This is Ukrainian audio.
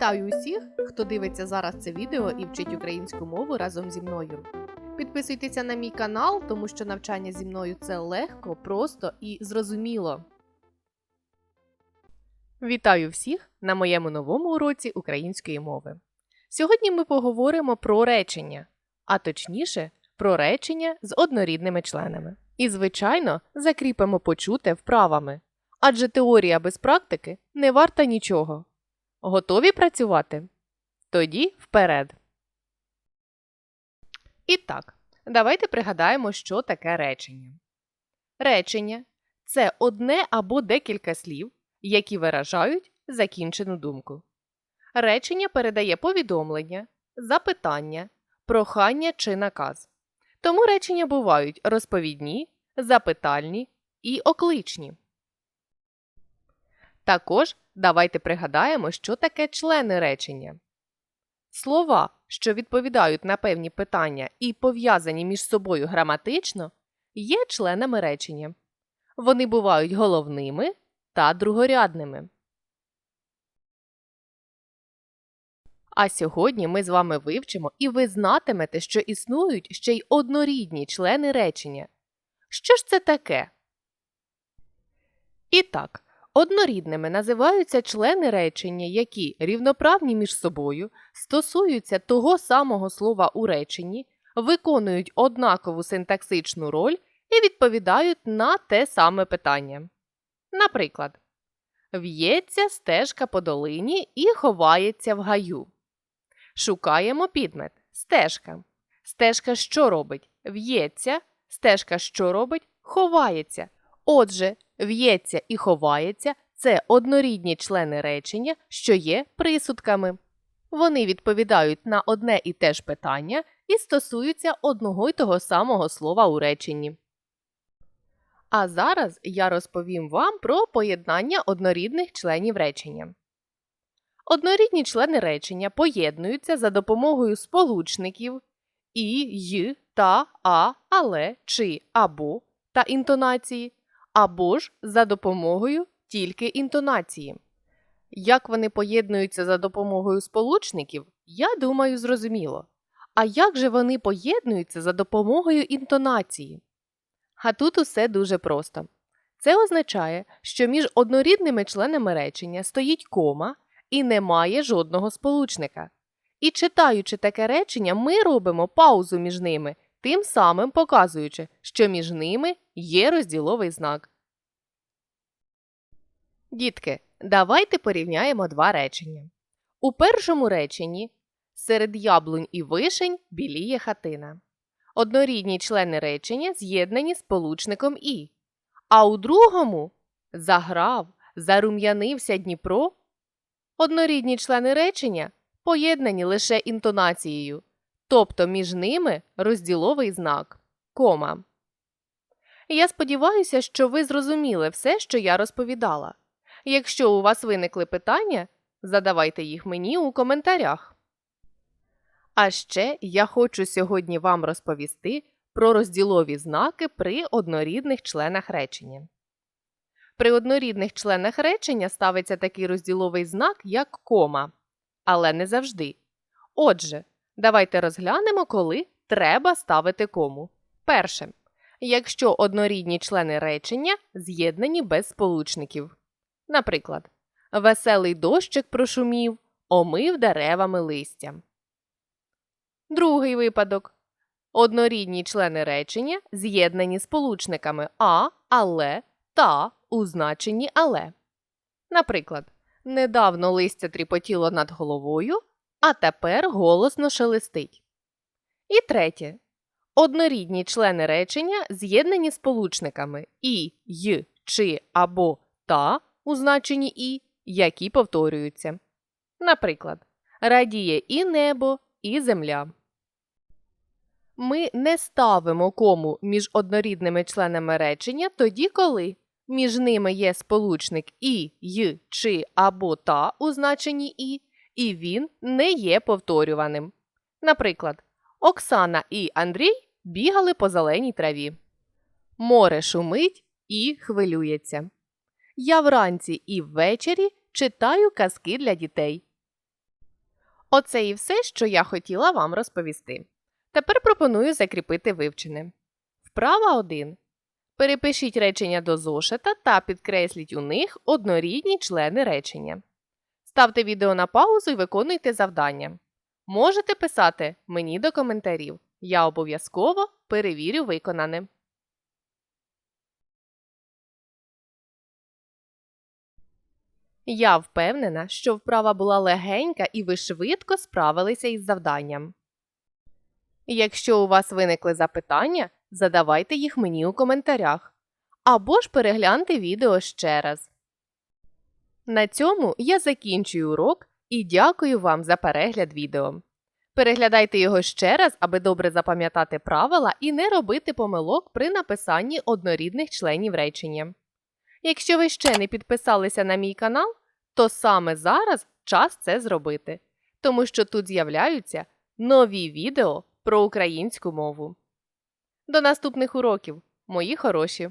Вітаю усіх, хто дивиться зараз це відео і вчить українську мову разом зі мною. Підписуйтеся на мій канал, тому що навчання зі мною це легко, просто і зрозуміло. Вітаю всіх на моєму новому уроці української мови. Сьогодні ми поговоримо про речення, а точніше, про речення з однорідними членами. І, звичайно, закріпимо почуте вправами, адже теорія без практики не варта нічого. Готові працювати? Тоді вперед. І так, давайте пригадаємо, що таке речення. Речення це одне або декілька слів, які виражають закінчену думку. Речення передає повідомлення, запитання, прохання чи наказ. Тому речення бувають розповідні, запитальні і окличні. Також давайте пригадаємо, що таке члени речення. Слова, що відповідають на певні питання і пов'язані між собою граматично, є членами речення. Вони бувають головними та другорядними. А сьогодні ми з вами вивчимо і ви знатимете, що існують ще й однорідні члени речення. Що ж це таке? І так, Однорідними називаються члени речення, які рівноправні між собою, стосуються того самого слова у реченні, виконують однакову синтаксичну роль і відповідають на те саме питання. Наприклад, в'ється стежка по долині і ховається в гаю. Шукаємо підмет стежка. Стежка що робить? В'ється, стежка що робить? Ховається. Отже, в'ється і ховається це однорідні члени речення, що є присудками. Вони відповідають на одне і те ж питання і стосуються одного й того самого слова у реченні. А зараз я розповім вам про поєднання однорідних членів речення. Однорідні члени речення поєднуються за допомогою сполучників і, й, та, а, але, чи, або та інтонації або ж за допомогою тільки інтонації. Як вони поєднуються за допомогою сполучників, я думаю, зрозуміло. А як же вони поєднуються за допомогою інтонації? А тут усе дуже просто. Це означає, що між однорідними членами речення стоїть кома і немає жодного сполучника. І читаючи таке речення, ми робимо паузу між ними тим самим показуючи, що між ними є розділовий знак. Дітки, давайте порівняємо два речення. У першому реченні серед яблунь і вишень біліє хатина. Однорідні члени речення з'єднані сполучником і. А у другому заграв, зарум'янився Дніпро. Однорідні члени речення поєднані лише інтонацією тобто між ними розділовий знак кома. Я сподіваюся, що ви зрозуміли все, що я розповідала. Якщо у вас виникли питання, задавайте їх мені у коментарях. А ще я хочу сьогодні вам розповісти про розділові знаки при однорідних членах речення. При однорідних членах речення ставиться такий розділовий знак, як кома, але не завжди. Отже, Давайте розглянемо, коли треба ставити кому. Перше. Якщо однорідні члени речення з'єднані без сполучників. Наприклад, веселий дощик прошумів, омив деревами листя. Другий випадок. Однорідні члени речення з'єднані сполучниками а, але, та у значенні але. Наприклад, недавно листя тріпотіло над головою, а тепер голосно шелестить. І третє. Однорідні члени речення з'єднані сполучниками і, й, чи або та у значенні і, які повторюються. Наприклад, радіє і небо, і земля. Ми не ставимо кому між однорідними членами речення тоді, коли між ними є сполучник і, й, чи або та у значенні і, і він не є повторюваним. Наприклад, Оксана і Андрій бігали по зеленій траві. Море шумить і хвилюється. Я вранці і ввечері читаю казки для дітей. Оце і все, що я хотіла вам розповісти. Тепер пропоную закріпити вивчене. Вправа 1. Перепишіть речення до зошита та підкресліть у них однорідні члени речення. Ставте відео на паузу і виконуйте завдання. Можете писати мені до коментарів. Я обов'язково перевірю виконане. Я впевнена, що вправа була легенька і ви швидко справилися із завданням. Якщо у вас виникли запитання, задавайте їх мені у коментарях. Або ж перегляньте відео ще раз. На цьому я закінчую урок і дякую вам за перегляд відео. Переглядайте його ще раз, аби добре запам'ятати правила і не робити помилок при написанні однорідних членів речення. Якщо ви ще не підписалися на мій канал, то саме зараз час це зробити, тому що тут з'являються нові відео про українську мову. До наступних уроків, мої хороші!